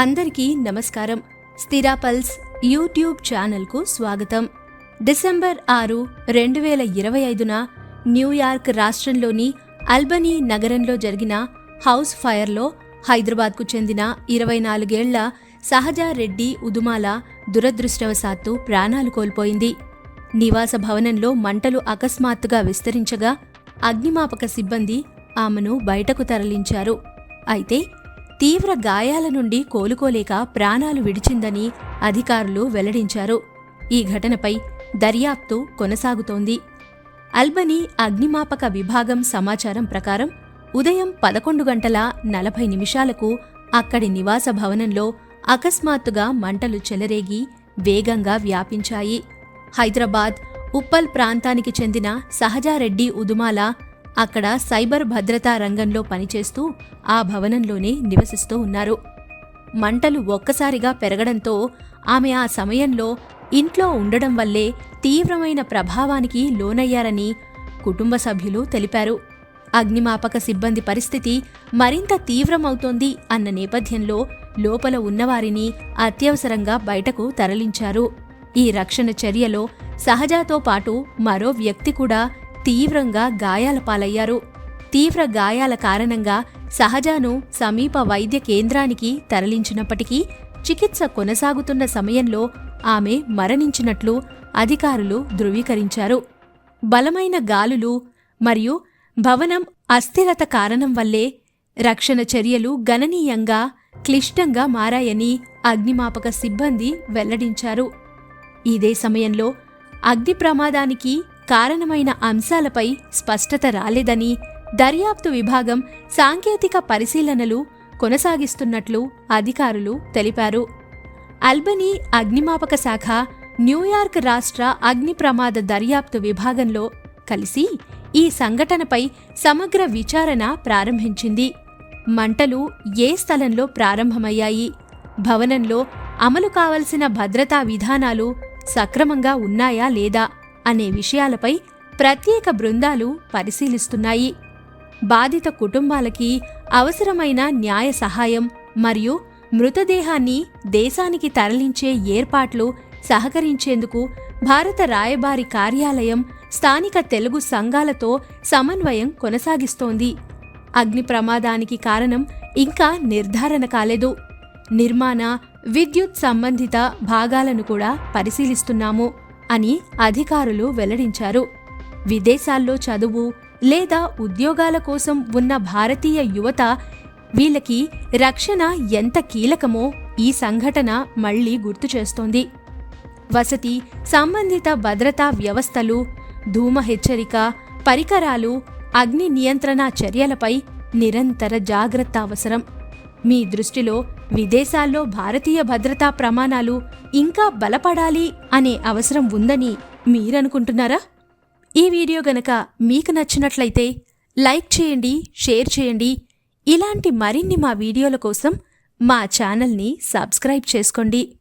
అందరికీ నమస్కారం. స్థిరాపల్స్ యూట్యూబ్ ఛానల్కు స్వాగతం. డిసెంబర్ ఆరు రెండు వేల ఇరవై ఐదున న్యూయార్క్ రాష్ట్రంలోని అల్బనీ నగరంలో జరిగిన హౌస్ ఫైర్లో హైదరాబాద్కు చెందిన ఇరవై నాలుగేళ్ళ సహజా రెడ్డి ఉదుమాల దురదృష్టవశాత్తు ప్రాణాలు కోల్పోయింది. నివాస భవనంలో మంటలు అకస్మాత్తుగా విస్తరించగా అగ్నిమాపక సిబ్బంది ఆమెను బయటకు తరలించారు. అయితే తీవ్ర గాయాల నుండి కోలుకోలేక ప్రాణాలు విడిచిందని అధికారులు వెల్లడించారు. ఈ ఘటనపై దర్యాప్తు కొనసాగుతోంది. అల్బనీ అగ్నిమాపక విభాగం సమాచారం ప్రకారం ఉదయం పదకొండు గంటల నలభై నిమిషాలకు అక్కడి నివాస భవనంలో అకస్మాత్తుగా మంటలు చెలరేగి వేగంగా వ్యాపించాయి. హైదరాబాద్ ఉప్పల్ ప్రాంతానికి చెందిన సహజారెడ్డి ఉదుమాల అక్కడ సైబర్ భద్రతా రంగంలో పనిచేస్తూ ఆ భవనంలోనే నివసిస్తూ ఉన్నారు. మంటలు ఒక్కసారిగా పెరగడంతో ఆమె ఆ సమయంలో ఇంట్లో ఉండడం వల్లే తీవ్రమైన ప్రభావానికి లోనయ్యారని కుటుంబ సభ్యులు తెలిపారు. అగ్నిమాపక సిబ్బంది పరిస్థితి మరింత తీవ్రమవుతోంది అన్న నేపథ్యంలో లోపల ఉన్నవారిని అత్యవసరంగా బయటకు తరలించారు. ఈ రక్షణ చర్యలో సహజాతో పాటు మరో వ్యక్తి కూడా తీవ్రంగా గాయాల పాలయ్యారు. తీవ్ర గాయాల కారణంగా సహజాను సమీప వైద్య కేంద్రానికి తరలించినప్పటికీ చికిత్స కొనసాగుతున్న సమయంలో ఆమె మరణించినట్లు అధికారులు ధృవీకరించారు. బలమైన గాలులు మరియు భవనం అస్థిరత కారణం వల్లే రక్షణ చర్యలు గణనీయంగా క్లిష్టంగా మారాయని అగ్నిమాపక సిబ్బంది వెల్లడించారు. ఇదే సమయంలో అగ్ని ప్రమాదానికి కారణమైన అంశాలపై స్పష్టత రాలేదని దర్యాప్తు విభాగం సాంకేతిక పరిశీలనలు కొనసాగిస్తున్నట్లు అధికారులు తెలిపారు. అల్బనీ అగ్నిమాపక శాఖ న్యూయార్క్ రాష్ట్ర అగ్ని ప్రమాద దర్యాప్తు విభాగంలో కలిసి ఈ సంఘటనపై సమగ్ర విచారణ ప్రారంభించింది. మంటలు ఏ స్థలంలో ప్రారంభమయ్యాయి? భవనంలో అమలు కావలసిన భద్రతా విధానాలు సక్రమంగా ఉన్నాయా లేదా? అనే విషయాలపై ప్రత్యేక బృందాలు పరిశీలిస్తున్నాయి. బాధిత కుటుంబాలకి అవసరమైన న్యాయ సహాయం మరియు మృతదేహాన్ని దేశానికి తరలించే ఏర్పాట్లు సహకరించేందుకు భారత రాయబారి కార్యాలయం స్థానిక తెలుగు సంఘాలతో సమన్వయం కొనసాగిస్తోంది. అగ్ని ప్రమాదానికి కారణం ఇంకా నిర్ధారణ కాలేదు. నిర్మాణ విద్యుత్ సంబంధిత భాగాలను కూడా పరిశీలిస్తున్నాము. అని అధికారులు వెల్లడించారు. విదేశాల్లో చదువు లేదా ఉద్యోగాల కోసం ఉన్న భారతీయ యువత వీళ్ళకి రక్షణ ఎంత కీలకమో ఈ సంఘటన మళ్ళీ గుర్తు చేస్తోంది. వసతి సంబంధిత భద్రతా వ్యవస్థలు ధూమ హెచ్చరిక పరికరాలు అగ్ని నియంత్రణ చర్యలపై నిరంతర జాగ్రత్త అవసరం. మీ దృష్టిలో విదేశాల్లో భారతీయ భద్రతా ప్రమాణాలు ఇంకా బలపడాలి అనే అవసరం ఉందని మీరనుకుంటున్నారా? ఈ వీడియో గనక మీకు నచ్చినట్లయితే లైక్ చేయండి షేర్ చేయండి. ఇలాంటి మరిన్ని మా వీడియోల కోసం మా ఛానల్ని సబ్స్క్రైబ్ చేసుకోండి.